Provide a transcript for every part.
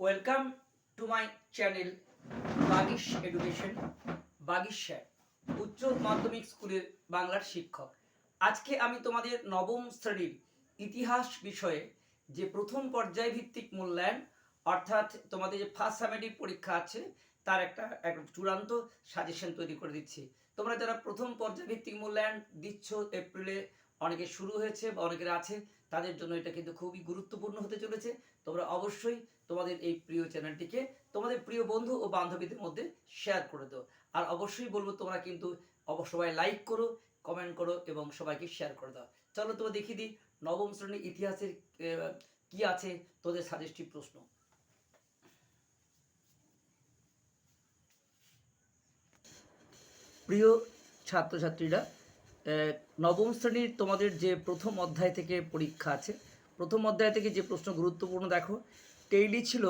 Welcome to my channel Bagish education Bagish sir উচ্চ মাধ্যমিক স্কুলের বাংলার শিক্ষক। আজকে আমি তোমাদের নবম শ্রেণির ইতিহাস বিষয়ে যে প্রথম পর্যায় ভিত্তিক মূল্যায়ন, অর্থাৎ তোমাদের যে ফার্স্ট সামেটিভ পরীক্ষা আছে, তার একটা, এক চূড়ান্ত সাজেশন তৈরি করে দিচ্ছি। তোমরা যারা প্রথম পর্যায় ভিত্তিক মূল্যায়ন দিচ্ছ এপ্রিলে অনেকে শুরু হয়েছে বা অনেকের আছে, তাদের জন্য এটা কিন্তু খুবই গুরুত্বপূর্ণ হতে চলেছে। তোমরা অবশ্যই তোমাদের এই প্রিয় চ্যানেলটিকে তোমাদের প্রিয় বন্ধু ও বান্ধবীদের মধ্যে শেয়ার করে দাও। আর অবশ্যই বলব, তোমরা কিন্তু সবাই লাইক করো কমেন্ট করো এবং সবাইকে শেয়ার করে দাও। চলো তোমরা দেখিয়ে দিই, নবম শ্রেণির ইতিহাসের কি আছে তোদের সাজেস্টিভ প্রশ্ন? প্রিয় ছাত্রছাত্রীরা নবম শ্রেণির তোমাদের যে প্রথম অধ্যায় থেকে পরীক্ষা আছে প্রথম অধ্যায় থেকে যে প্রশ্ন গুরুত্বপূর্ণ দেখো টেইলি ছিল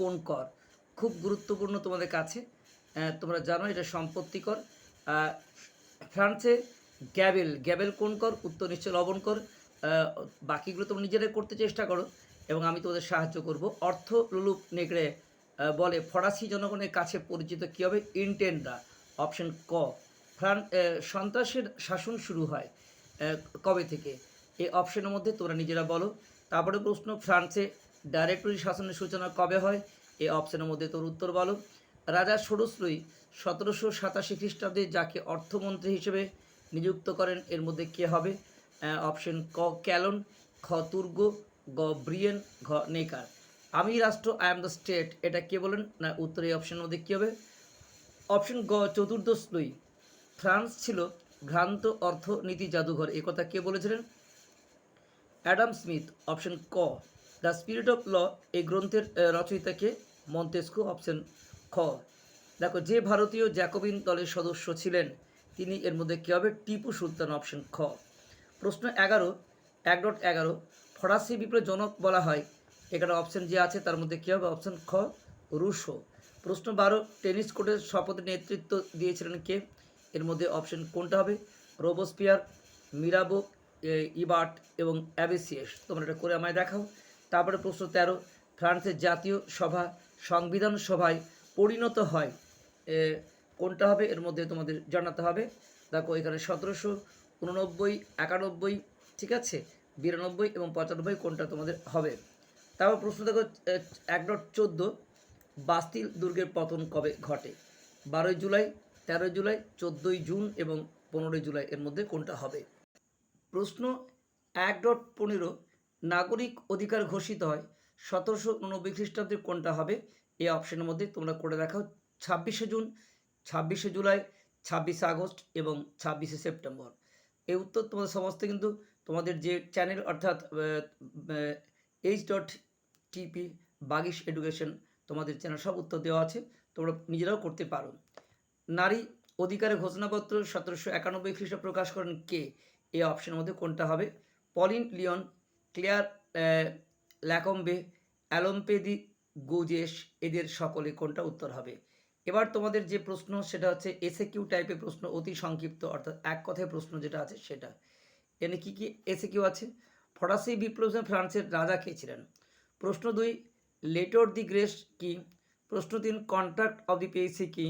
কোন কর? খুব গুরুত্বপূর্ণ তোমাদের কাছে। তোমরা জানো এটা সম্পত্তিকর আহ, ফ্রান্সে গ্যাবেল গ্যাবেল কোন কর? উত্তর নিশ্চয় লবণ কর। বাকিগুলো তোমরা নিজেরাই করতে চেষ্টা করো এবং আমি তোমাদের সাহায্য করব। অর্থ লুলুপ নেগড়ে বলে ফরাসি জনগণের কাছে পরিচিত কী হবে? ইন্টেন্ডা অপশন ক। ফ্রান সন্ত্রাসের শাসন শুরু হয় কবে থেকে? এই অপশনের মধ্যে তোমরা নিজেরা বলো। তারপরে প্রশ্ন, ফ্রান্সে ডাইরেক্টরি শাসনের সূচনা কবে হয়? এই অপশনের মধ্যে তোর উত্তর বলো। রাজা ষোড়শ্রী সতেরোশো সাতাশি খ্রিস্টাব্দে যাকে অর্থমন্ত্রী হিসেবে নিযুক্ত করেন, এর মধ্যে কে হবে? অপশন ক, ক্যালন, খ, তুর্গ, গ, ব্রিয়েন, ঘ নেকার আমি রাষ্ট্র আই এম দ্য স্টেট এটা কে বলেন? না, উত্তর এই অপশনের মধ্যে কী হবে? অপশন গ চতুর্দশ ফ্রান্স ছিল ভ্রান্ত অর্থনীতি জাদুঘর। এ কথা কে বলেছিলেন? অ্যাডাম স্মিথ, অপশন ক। দ্য স্পিরিট অফ ল, এই গ্রন্থের রচয়িতাকে মন্তেস্কো, অপশন খ। দেখো, যে ভারতীয় জ্যাকোবিন দলের সদস্য ছিলেন, তিনি এর মধ্যে কী হবে? টিপু সুলতান, অপশন খ। প্রশ্ন এগারো, এক ডট এগারো, ফরাসি বিপ্লব জনক বলা হয়। এখানে অপশন যে আছে, তার মধ্যে কী হবে? অপশন খ, রুশো। প্রশ্ন বারো, টেনিস কোর্টের শপথে নেতৃত্ব দিয়েছিলেন কে? এর মধ্যে অপশন কোনটা হবে? রোবোস্পিয়ার মিরাবো ইবার্ট এবং অ্যাবেসিয়েস। তোমরা এটা করে আমায় দেখাও। তারপরে প্রশ্ন তেরো, ফ্রান্সের জাতীয় সভা, সংবিধান সভায় পরিণত হয় কোনটা হবে? এর মধ্যে তোমাদের জানাতে হবে। দেখো, এখানে সতেরোশো উননব্বই, একানব্বই, ঠিক আছে? বিরানব্বই এবং পঁচানব্বই কোনটা তোমাদের হবে? তারপর প্রশ্ন দেখো এক ডট চোদ্দ, বাস্তিল দুর্গের পতন কবে ঘটে? বারোই জুলাই তেরোই জুলাই, চোদ্দোই জুন এবং পনেরোই জুলাই এর মধ্যে কোনটা হবে? প্রশ্ন এক ডট পনেরো, নাগরিক অধিকার ঘোষিত হয় সতেরোশো উননব্বই খ্রিস্টাব্দে কোনটা হবে? এই অপশনের মধ্যে তোমরা করে দেখাও, ছাব্বিশে জুন, ছাব্বিশে জুলাই, ছাব্বিশে আগস্ট এবং ছাব্বিশে সেপ্টেম্বর। এই উত্তর তোমাদের সমস্ত কিন্তু তোমাদের যে চ্যানেল অর্থাৎ H dot TP Bagish education তোমাদের চ্যানেল সব উত্তর দেওয়া আছে, তোমরা নিজেরাও করতে পারো। নারী অধিকারের ঘোষণাপত্র সতেরোশো একানব্বই খ্রিস্ট প্রকাশ করেন কে? এই অপশনের মধ্যে কোনটা হবে? Pauline Leon, Claire Lacombe, Olympe de, Gouges, এদের সকলে কোনটা উত্তর হবে? এবার তোমাদের যে প্রশ্ন, সেটা হচ্ছে এসে কিউ টাইপের প্রশ্ন, অতি সংক্ষিপ্ত, অর্থাৎ এক কথায় প্রশ্ন যেটা আছে সেটা। এনে কি কি এসে কিউ আছে? ফরাসি বিপ্লব ফ্রান্সের রাজা কে ছিলেন? প্রশ্ন দুই, লেটর দি গ্রেস কি? প্রশ্ন তিন, কন্ট্রাক্ট অফ দি পেসি কি?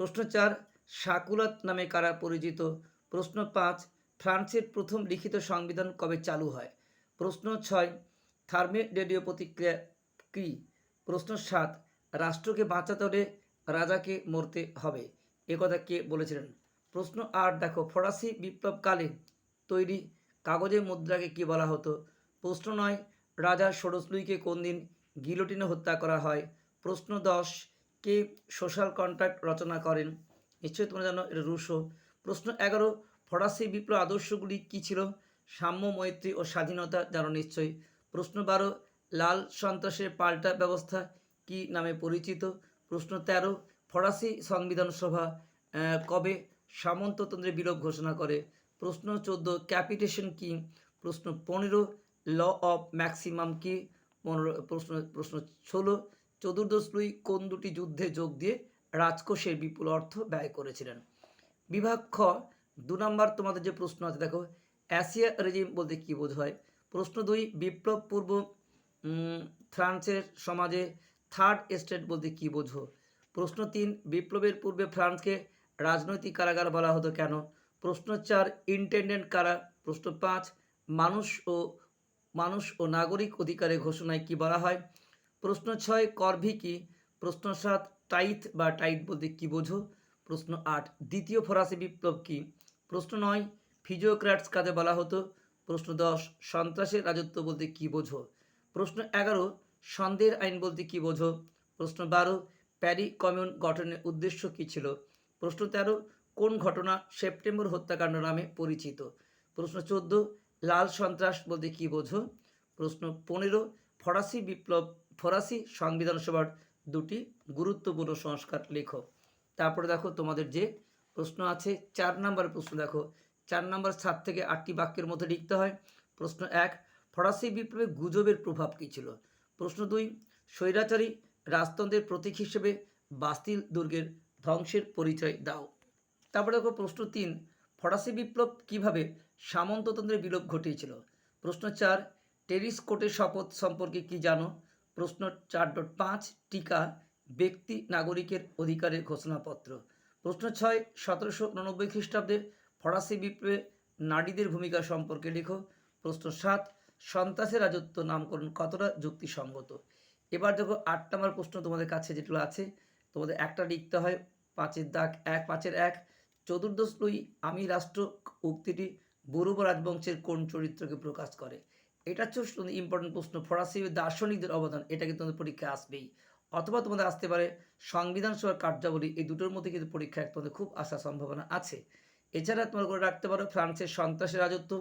প্রশ্ন চার সাকুলাত নামে কারা পরিচিত? প্রশ্ন পাঁচ, ফ্রান্সের প্রথম লিখিত সংবিধান কবে চালু হয়? প্রশ্ন ছয়, থার্মে রেডিও প্রতিক্রিয়া কী? প্রশ্ন সাত, রাষ্ট্রকে বাঁচাতে হলে রাজাকে মরতে হবে। এ কথা কে বলেছিলেন? প্রশ্ন আট, দেখো, ফরাসি বিপ্লবকালে তৈরি কাগজের মুদ্রাকে কি বলা হতো? প্রশ্ন নয়, রাজা ষোড়শলুইকে কোন দিন গিলোটিনে হত্যা করা হয়? প্রশ্ন দশ কে সোশ্যাল কন্ট্রাক্ট রচনা করেন? নিশ্চয়ই তোমরা জানো, এটা রুশো। প্রশ্ন এগারো, ফরাসি বিপ্লব আদর্শগুলি কী ছিল? সাম্য, মৈত্রী ও স্বাধীনতা জানো নিশ্চয়ই। প্রশ্ন বারো, লাল সন্ত্রাসের পাল্টা ব্যবস্থা কি নামে পরিচিত? প্রশ্ন তেরো, ফরাসি সংবিধান সভা কবে সামন্ততন্ত্রের বিলোপ ঘোষণা করে? প্রশ্ন চোদ্দ, ক্যাপিটেশন কি? প্রশ্ন পনেরো, ল অফ ম্যাক্সিমাম কি? পনেরো, প্রশ্ন প্রশ্ন ষোলো চতুর্দশ লুই কোন দুটি যুদ্ধে যোগ দিয়ে রাজকোষের বিপুল অর্থ ব্যয় করেছিলেন? বিভাগ খ, দু নম্বর তোমাদের যে প্রশ্ন আছে, দেখো, অ্যাসিয়া রেজিম বলতে কী বোঝায়? প্রশ্ন দুই, বিপ্লব পূর্ব ফ্রান্সের সমাজে থার্ড স্টেট বলতে কী বোঝো? প্রশ্ন তিন, বিপ্লবের পূর্বে ফ্রান্সকে রাজনৈতিক কারাগার বলা হতো কেন? প্রশ্ন চার ইন্টেন্ডেন্ট কারা? প্রশ্ন পাঁচ, মানুষ ও মানুষ ও নাগরিক অধিকারের ঘোষণায় কি বলা হয়? প্রশ্ন ছয়, করভি কি? প্রশ্ন সাত, টাইথ বা টাইট বলতে কি বোঝো? প্রশ্ন আট, দ্বিতীয় ফরাসি বিপ্লব কি? প্রশ্ন নয়, ফিজিওক্র্যাটস কাজে বলা হতো? প্রশ্ন দশ, সন্ত্রাসের রাজত্ব বলতে কি বোঝো? প্রশ্ন এগারো, সন্দেহের আইন বলতে কি বোঝো? প্রশ্ন বারো, প্যারি কমিউন গঠনের উদ্দেশ্য কী ছিল? প্রশ্ন তেরো, কোন ঘটনা সেপ্টেম্বর হত্যাকাণ্ড নামে পরিচিত? প্রশ্ন চোদ্দ, লাল সন্ত্রাস বলতে কী বোঝো? প্রশ্ন পনেরো, ফরাসি বিপ্লব ফরাসি সংবিধান সভার দুটি গুরুত্বপূর্ণ সংস্কার লেখো। তারপরে দেখো তোমাদের যে প্রশ্ন আছে, চার নম্বর প্রশ্ন দেখো। চার নম্বর সাত থেকে আটটি বাক্যের মধ্যে লিখতে হয়, প্রশ্ন এক, ফরাসি বিপ্লবে গুজবের প্রভাব কী ছিল? প্রশ্ন দুই, স্বৈরাচারী রাজতন্ত্রের প্রতীক হিসেবে বাস্তিল দুর্গের ধ্বংসের পরিচয় দাও। তারপরে দেখো প্রশ্ন তিন, ফরাসি বিপ্লব কীভাবে সামন্ততন্ত্রের বিলোপ ঘটিয়েছিল? প্রশ্ন চার টেরিস কোর্টের শপথ সম্পর্কে কি জানো? প্রশ্ন চার ডট পাঁচ, টিকা ব্যক্তি নাগরিকের অধিকারের ঘোষণাপত্র। প্রশ্ন ছয়, সতেরোশো উননব্বই খ্রিস্টাব্দে ফরাসি বিপ্লবে নারীদের ভূমিকা সম্পর্কে লেখো। প্রশ্ন সাত সন্ত্রাসের রাজত্ব নামকরণ কতটা যুক্তিসঙ্গত? এবার দেখো আট নম্বর প্রশ্ন তোমাদের কাছে যেগুলো আছে, তোমাদের একটা লিখতে হয়, পাঁচের দাগ এক, পাঁচের এক। চতুর্দশ লুই আমি রাষ্ট্র উক্তিটি বরুব রাজবংশের কোন চরিত্রকে প্রকাশ করে? এটা হচ্ছে ইম্পর্টেন্ট প্রশ্ন। ফরাসি দার্শনিকদের অবদান, এটা কিন্তু তোমাদের পরীক্ষায় আসবেই। অথবা তোমাদের আসতে পারে, সংবিধান সভার কার্যাবলী, এই দুটোর মধ্যে কিন্তু পরীক্ষায় তোমাদের খুব আসার সম্ভাবনা আছে। এছাড়া তোমরা করে রাখতে পারো, ফ্রান্সের সন্ত্রাসের রাজত্ব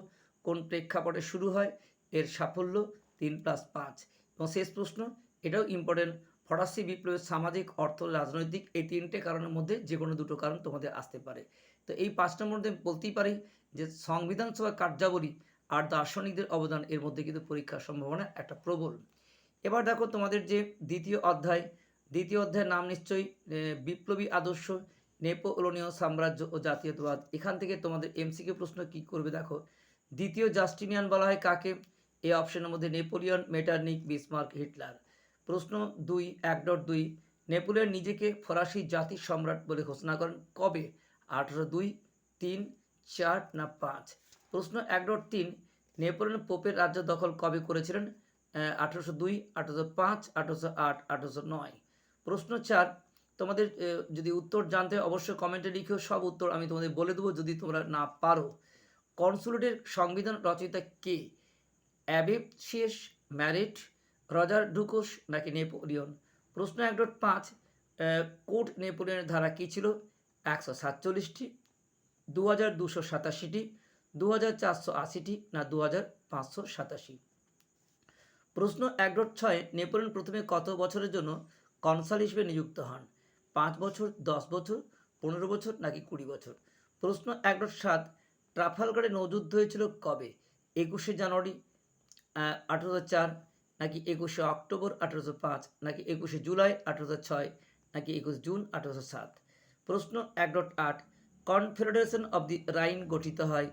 কোন প্রেক্ষাপটে শুরু হয়, এর সাফল্য তিন প্লাস পাঁচ। এবং শেষ প্রশ্ন, এটাও ইম্পর্টেন্ট ফরাসি বিপ্লবের সামাজিক, অর্থ, রাজনৈতিক এই তিনটে কারণের মধ্যে যে কোনো দুটো কারণ তোমাদের আসতে পারে। তো এই পাঁচটার মধ্যে বলতেই পারি যে, সংবিধান সভার কার্যাবলী আর দার্শনিকদের অবদান এর মধ্যে কিন্তু পরীক্ষার সম্ভাবনা একটা প্রবল। এবার দেখো তোমাদের যে দ্বিতীয় অধ্যায়, দ্বিতীয় অধ্যায়ের নাম নিশ্চয়ই বিপ্লবী আদর্শ নেপোলনীয় সাম্রাজ্য ও জাতীয়তাবাদ। এখান থেকে তোমাদের এমসিকে প্রশ্ন কি করবে দেখো? দ্বিতীয় জাস্টিনিয়ান বলা হয় কাকে? এই অপশনের মধ্যে নেপোলিয়ন, মেটার্নিক, বিসমার্ক, হিটলার। প্রশ্ন দুই, এক ডট দুই, নেপোলিয়ন নিজেকে ফরাসি জাতির সম্রাট বলে ঘোষণা করেন কবে? আঠারো দুই, তিন, চার না পাঁচ? প্রশ্ন এক ডট তিন, নেপোলিয়ন পোপের রাজ্য দখল কবে করেছিলেন? আঠারোশো দুই, আঠারোশো পাঁচ, আঠারোশো আট, আঠারোশো নয়। প্রশ্ন চার, তোমাদের যদি উত্তর জানতে অবশ্যই কমেন্টে লিখেও সব উত্তর আমি তোমাদের বলে দেবো যদি তোমরা না পারো। কনসুলেটের সংবিধান রচয়িতা কে? অ্যাবেসিয়াস ম্যারিট, রজার ডুকোস নাকি নেপোলিয়ন? প্রশ্ন এক ডট পাঁচ কোর্ট নেপোলিয়নের ধারা কী ছিল? একশো সাতচল্লিশটি দু হাজার দুশো সাতাশিটি দু হাজার চারশো আশিটি না দু হাজার পাঁচশো সাতাশি? প্রশ্ন এক ডট ছয়, নেপোলিয়ন প্রথমে কত বছরের জন্য কনসাল হিসেবে নিযুক্ত হন? পাঁচ বছর, দশ বছর, পনেরো বছর নাকি কুড়ি বছর? প্রশ্ন এক ডট সাত, ট্রাফালগারে নৌযুদ্ধ হয়েছিল কবে? একুশে জানুয়ারি আঠেরোশো চার, নাকি একুশে অক্টোবর, আঠেরোশো পাঁচ, নাকি একুশে জুলাই, আঠেরোশো ছয়, নাকি একুশ জুন, আঠেরোশো সাত? প্রশ্ন এক ডট আট, কনফেডারেশন অব দি রাইন গঠিত হয়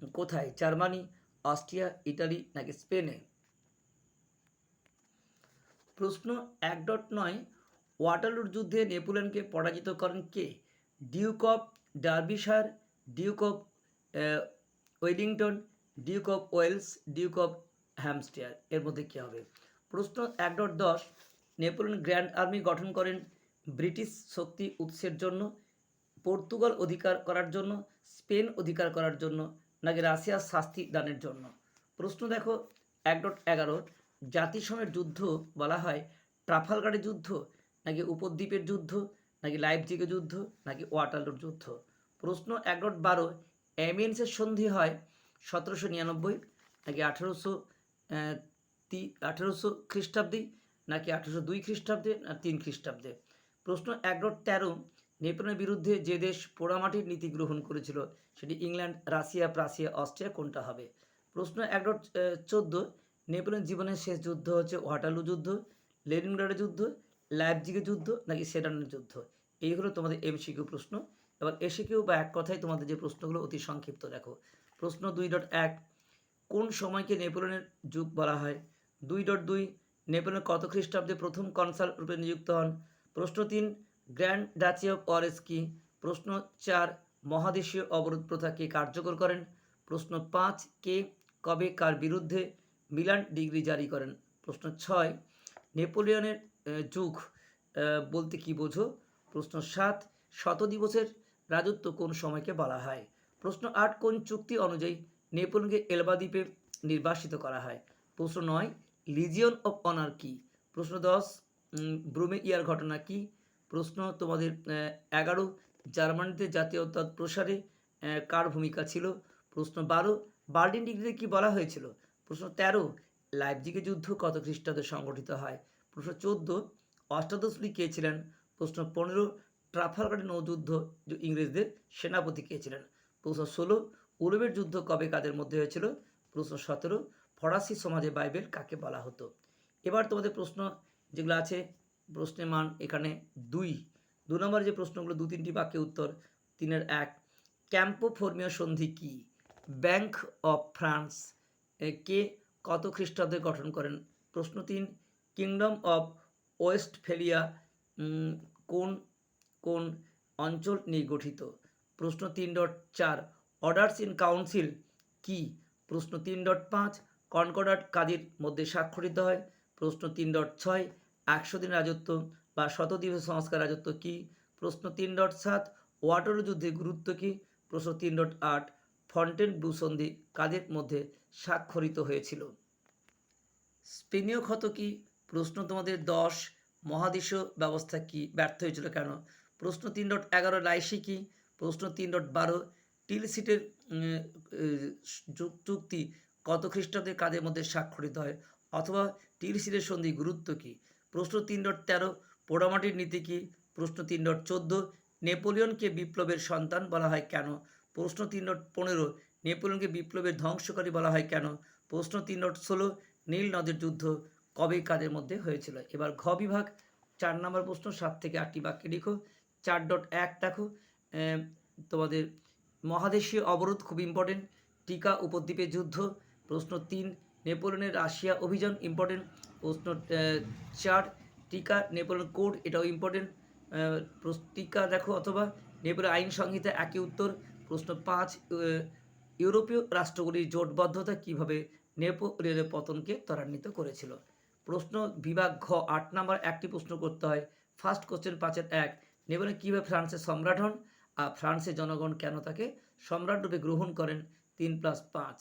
কোথায়? জার্মানি, অস্ট্রিয়া, ইটালি নাকি স্পেনে? প্রশ্ন এক ডট নয়, ওয়াটারলুর যুদ্ধে নেপোলিয়নকে পরাজিত করেন কে? Duke of Derbyshire duke of Wellington, duke of Wales, duke of Hampshire. এর মধ্যে কী হবে? প্রশ্ন এক ডট দশ, নেপোলিয়ন গ্র্যান্ড আর্মি গঠন করেন ব্রিটিশ শক্তি উৎসের জন্য, পর্তুগাল অধিকার করার জন্য, স্পেন অধিকার করার জন্য নাকি রাশিয়ার শাস্তি দানের জন্য? প্রশ্ন দেখো, এক ডট এগারো, জাতিসংঘের যুদ্ধ বলা হয় ট্রাফালগারের যুদ্ধ, নাকি উপদ্বীপের যুদ্ধ, নাকি লাইপজিগের যুদ্ধ, নাকি ওয়াটারলুর যুদ্ধ? প্রশ্ন এক ডট বারো, অ্যামিয়েন্সের সন্ধি হয় সতেরোশো নিরানব্বই, নাকি আঠেরোশো তি, আঠেরোশো খ্রিস্টাব্দে, নাকি আঠেরোশো দুই খ্রিস্টাব্দে, না তিন খ্রিস্টাব্দে? প্রশ্ন এক ডট তেরো নেপোলিয়নের বিরুদ্ধে যে দেশ পোড়ামাটির নীতি গ্রহণ করেছিল, সেটি ইংল্যান্ড, রাশিয়া, প্রাসিয়া, অস্ট্রিয়া কোনটা হবে? প্রশ্ন এক ডট চোদ্দ নেপোলিয়ন জীবনের শেষ যুদ্ধ হচ্ছে ওয়াটারলু যুদ্ধ, লেনিনগ্রাডের যুদ্ধ, লাইপজিগের যুদ্ধ নাকি সেডানের যুদ্ধ? এই হলো তোমাদের এমসিকিউ প্রশ্ন। এবার এসিকিউ বা এক কথায় তোমাদের যে প্রশ্নগুলো অতি সংক্ষিপ্ত দেখো। প্রশ্ন দুই ডট এক, কোন সময়কে নেপোলিয়নের যুগ বলা হয়? দুই ডট দুই নেপোলিয়ন কত খ্রিস্টাব্দে প্রথম কনসাল রূপে নিযুক্ত হন? প্রশ্ন তিন গ্র্যান্ড ডাচি অফ ওয়ারেস কি? প্রশ্ন চার, মহাদেশীয় অবরোধ প্রথা কে কার্যকর করেন? প্রশ্ন পাঁচ, কে কবে কার বিরুদ্ধে মিলান ডিগ্রি জারি করেন? প্রশ্ন ছয়, নেপোলিয়নের যুগ বলতে কি বোঝো? প্রশ্ন সাত শত দিবসের রাজত্ব কোন সময়কে বলা হয়? প্রশ্ন আট, কোন চুক্তি অনুযায়ী নেপোলিয়নকে এলবা দ্বীপে নির্বাসিত করা হয়? প্রশ্ন নয়, লিজিয়ন অফ অনার কি? প্রশ্ন দশ ব্রুমে ইয়ার ঘটনা কি? প্রশ্ন তোমাদের এগারো। জার্মানিতে জাতীয়তার প্রসারে কার ভূমিকা ছিল? প্রশ্ন বারো, বার্লিন ডিগ্রিতে কি বলা হয়েছিল? প্রশ্ন তেরো লাইপজিগে যুদ্ধ কত খ্রিস্টাব্দে সংগঠিত হয়? প্রশ্ন চোদ্দ অষ্টাদশী কে ছিলেন? প্রশ্ন পনেরো ট্রাফালগারের নৌযুদ্ধ ইংরেজদের সেনাপতি কে ছিলেন? প্রশ্ন ষোলো, উরবের যুদ্ধ কবে কাদের মধ্যে হয়েছিল? প্রশ্ন সতেরো, ফরাসি সমাজে বাইবেল কাকে বলা হতো? এবার তোমাদের প্রশ্ন যেগুলো আছে প্রশ্নের মান এখানে দুই। দু নম্বর যে প্রশ্নগুলো, দু তিনটি বাক্যে উত্তর, তিনের এক। ক্যাম্পো ফর্মীয় সন্ধি কি? ব্যাংক অফ ফ্রান্স কে কত খ্রিস্টাব্দে গঠন করেন? প্রশ্ন তিন, কিংডম অফ ওয়েস্টফেলিয়া কোন কোন অঞ্চল নিয়ে গঠিত প্রশ্ন তিন ডট চার, অর্ডার্স ইন কাউন্সিল কি? প্রশ্ন তিন ডট পাঁচ, কনকর্ডাট কাদের মধ্যে স্বাক্ষরিত হয়। প্রশ্ন তিন ডট ছয় একশো দিন রাজত্ব বা শত দিবস সংস্কার রাজত্ব কি? প্রশ্ন তিন ডট সাত, ওয়াটার যুদ্ধের গুরুত্ব কি? প্রশ্ন তিন ডট আট, ফন্টেন ব্লু সন্ধি কাদের মধ্যে স্বাক্ষরিত হয়েছিল? স্পেনীয় ক্ষত কি? প্রশ্ন তোমাদের দশ মহাদেশীয় ব্যবস্থা কি? ব্যর্থ হয়েছিল কেন? প্রশ্ন তিন ডট এগারো লাইসি কি? প্রশ্ন তিন ডট বারো টিল সিটের চুক্তি কত খ্রিস্টাব্দে কাদের মধ্যে স্বাক্ষরিত হয়? অথবা টিল সিটের সন্ধি গুরুত্ব কি? প্রশ্ন তিন ডট তেরো, পোড়ামাটির নীতি কি? প্রশ্ন তিন ডট চোদ্দ, নেপোলিয়নকে বিপ্লবের সন্তান বলা হয় কেন? প্রশ্ন তিন ডট পনেরো, নেপোলিয়নকে বিপ্লবের ধ্বংসকারী বলা হয় কেন? প্রশ্ন তিন ডট ষোলো, নীল নদের যুদ্ধ কবে কাদের মধ্যে হয়েছিল? এবার ঘ বিভাগ, চার নম্বর প্রশ্ন, সাত থেকে আটটি বাক্যে লিখো। চার ডট এক দেখো। তোমাদের মহাদেশীয় অবরোধ খুব ইম্পর্টেন্ট টিকা উপদ্বীপের যুদ্ধ। প্রশ্ন তিন নেপোলিয়নের রাশিয়া অভিযান ইম্পর্টেন্ট প্রশ্ন চার, টিকা নেপোলিয়ন কোড, এটাও ইম্পর্টেন্ট টিকা দেখো অথবা নেপোলিয়ন আইন সংহিতা একই উত্তর, প্রশ্ন পাঁচ ইউরোপীয় রাষ্ট্রগুলির জোটবদ্ধতা কীভাবে নেপোলিয়নের পতনকে ত্বরান্বিত করেছিল? প্রশ্ন বিভাগ ঘ, আট নাম্বার, একটি প্রশ্ন করতে হয়। ফার্স্ট কোশ্চেন পাঁচের এক, নেপোলিয়ন কীভাবে ফ্রান্সের সম্রাট হন? আর ফ্রান্সের জনগণ কেন তাকে সম্রাট রূপে গ্রহণ করেন? তিন প্লাস পাঁচ।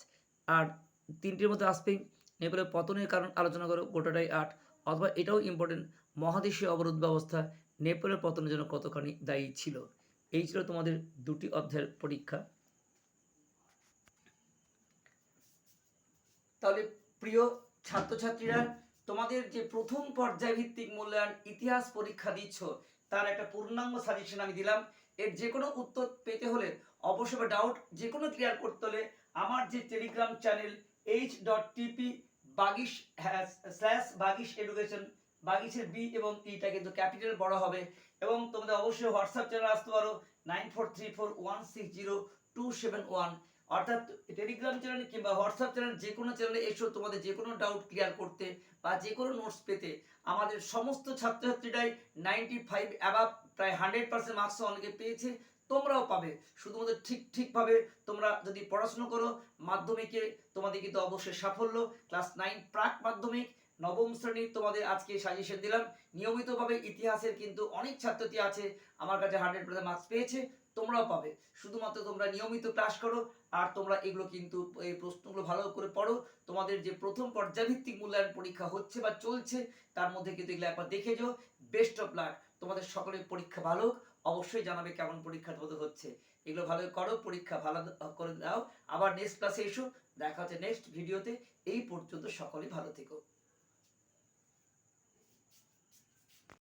আর তিনটির মধ্যে আসবেই নেপালের পতনের কারণ আলোচনা করো, গোটাটাই আট। অথবা এটাও ইম্পর্টেন্ট মহাদেশীয় অবরোধ ব্যবস্থা নেপালের পতনের জন্য কতখানি দায়ী ছিল? এই ছিল তোমাদের দুটি অধ্যায়ের পরীক্ষা। তাহলে প্রিয় ছাত্রছাত্রীরা, তোমাদের যে প্রথম পর্যায়ভিত্তিক মূল্যায়ন ইতিহাস পরীক্ষা দিচ্ছ, তার একটা পূর্ণাঙ্গ সাজেশন আমি দিলাম। এর যে কোনো উত্তর পেতে হলে অবশ্যই ডাউট যে কোনো ক্লিয়ার করতে হলে আমার যে Telegram channel H dot TP Bagish slash Bagish education বাগিশের বি এবং ইটা কিন্তু ক্যাপিটাল বড় হবে। এবং তোমাদের অবশ্যই হোয়াটসঅ্যাপ চ্যানেল আসতে পারো nine four three four one six zero two seven one অর্থাৎ টেলিগ্রাম চ্যানেল কিংবা হোয়াটসঅ্যাপ চ্যানেল যে কোনো চ্যানেলে এসো, তোমাদের যে কোনো ডাউট ক্লিয়ার করতে বা যে কোনো নোটস পেতে, আমাদের সমস্ত ছাত্রছাত্রীরাই নাইনটি ফাইভ অ্যাবাভ প্রায় হান্ড্রেড পার্সেন্ট মার্কস অনেকে পেয়েছে। তোমরাও পাবে। শুধুমাত্র ঠিক, ঠিকভাবে তোমরা যদি পড়াশুনো করো, মাধ্যমিকে তোমাদের কিন্তু অবশ্যই সাফল্য। ক্লাস নাইন প্রাক মাধ্যমিক, নবম শ্রেণির তোমাদের আজকে সাজেশন দিলাম। নিয়মিতভাবে ইতিহাসের কিন্তু অনেক ছাত্রছাত্রী আছে, আমার কাছে হান্ড্রেড পার্সেন্ট মার্কস পেয়েছে, তোমরাও পাবে। শুধুমাত্র তোমরা নিয়মিত ক্লাস করো, আর তোমরা এগুলো কিন্তু এই প্রশ্নগুলো ভালো করে পড়ো। তোমাদের যে প্রথম পর্যায়ভিত্তিক মূল্যায়ন পরীক্ষা হচ্ছে বা চলছে, তার মধ্যে কিন্তু এগুলো একবার দেখে যাও। বেস্ট অফ লাক তোমাদের সকলের পরীক্ষা ভালো। অবশ্যই জানাবে কেমন পরীক্ষা তোমাদের হচ্ছে। এগুলো ভালো করো পরীক্ষা ভালো করে দাও। আবার নেক্সট ক্লাসে এসো। দেখা হচ্ছে নেক্সট ভিডিওতে এই পর্যন্ত সকলে ভালো থেকো।